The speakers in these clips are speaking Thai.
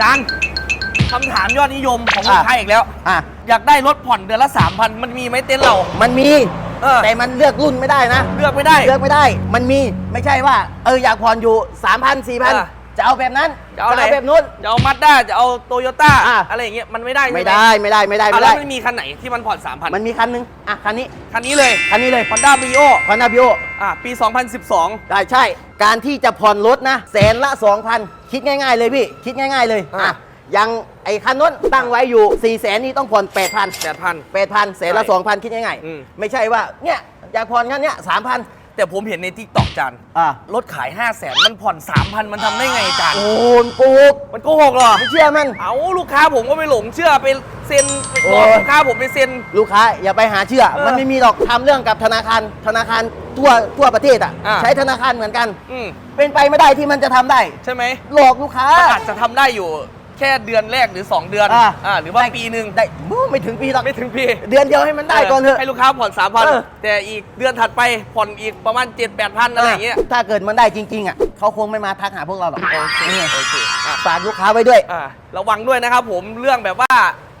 จานคำถามยอดนิยมของลูกอะค้าอีกแล้ว อะ อยากได้รถผ่อนเดือนละ 3,000 มันมีไหมเต็นท์เรา มันมี เออ แต่มันเลือกรุ่นไม่ได้นะ เลือกไม่ได้ เลือกไม่ได้ มันมี ไม่ใช่ว่า เอออยากผ่อนอยู่ 3,000อะ4,000 จะเอาแบบนั้นจะเอาอะไร แบบนู้น จะเอามาด้าจะเอาโตโยต้าอะ อะไรอย่างเงี้ยมันไม่ได้ใช่หไม่ได้ไม่ได้ไม่ได้อะไม่แล้ได้วมันมีคันไหนที่มันผ่อน 3,000 มันมีคันหนึงอะคันนี้คันนี้เลย คันนี้เลย Honda Brio คอนนาบิโออะปี 2012 ได้ใช่ การที่จะผ่อนรถนะแสนละ 2,000 คิดง่าย ๆ เลยพี่ คิดง่าย ๆเลยอะอะ ยังไอ้คันนู้นตั้งไว้อยู่4 0 0แสนนี่ต้องผ่อน8,000 8,000 8,000แสนละ ใช่2,000 คิดง่ายอืม ๆ ไม่ใช่ว่าเนี่ยอยากผ่อนกันเนี่ย3,000 แต่ผมเห็นในทิกตอกจานอะ รถขาย 5 0 0แสนมันผ่อน 3,000 มันทำได้ไงจานโอ้โหกูมันโกหกเหรอ ไม่เชื่อมัน เอาลูกค้าผมก็ไปหลงเชื่อไปเซ็นโอ้บอกลูกค้าผมไปเซ็น ลูกค้าอย่าไปหาเชื่อ เออมันไม่มีหรอกทำเรื่องกับธนาคาร ธนาคารทั่วทั่วประเทศอะ อะ ใช้ธนาคารเหมือนกัน อืมเป็นไปไม่ได้ที่มันจะทำได้ ใช่ไหมหลอกลูกค้ามันอาจจะทำได้อยู่ แค่เดือนแรกหรือ 2 เดือนอะ อ่าหรือว่าปีหนึ่งได้บู๊ไม่ถึงปีหรอกไม่ถึงปีเดือนเดียวให้มันได้ก่อนเถอะ ให้ลูกค้าผ่อนเออ3,000แต่อีกเดือนถัดไปผ่อนอีกประมาณ 7 8 0 0 0อะไรอย่างเงี้ยถ้าเกิดมันได้จริง ๆ อะเขาคงไม่มาทักหาพวกเราหรอกโอเคนี่โอเคอะฝากลูกค้าไว้ด้วย อ่าระวังด้วยนะครับผมเรื่องแบบว่า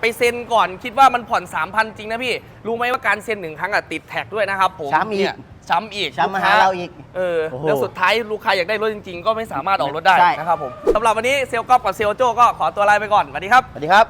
ไปเซ็นก่อนคิดว่ามันผ่อน 3,000 จริงนะพี่ รู้ไหมว่าการเซ็นหนึ่งครั้งอะติดแท็กด้วยนะครับผมช้ำอีก เนี่ยช้ำอีกช้ำมาหาลูกค้เราอีก เออโอ้โหแล้วสุดท้ายลูกค้าอยากได้รถจริงๆ ก็ไม่สามารถออกรถได้ใช่ นะครับผมสำหรับวันนี้เซลล์ก๊อฟกับเซลล์โจก็ขอตัวลาไปก่อนสวัสดีครับ สวัสดีครับ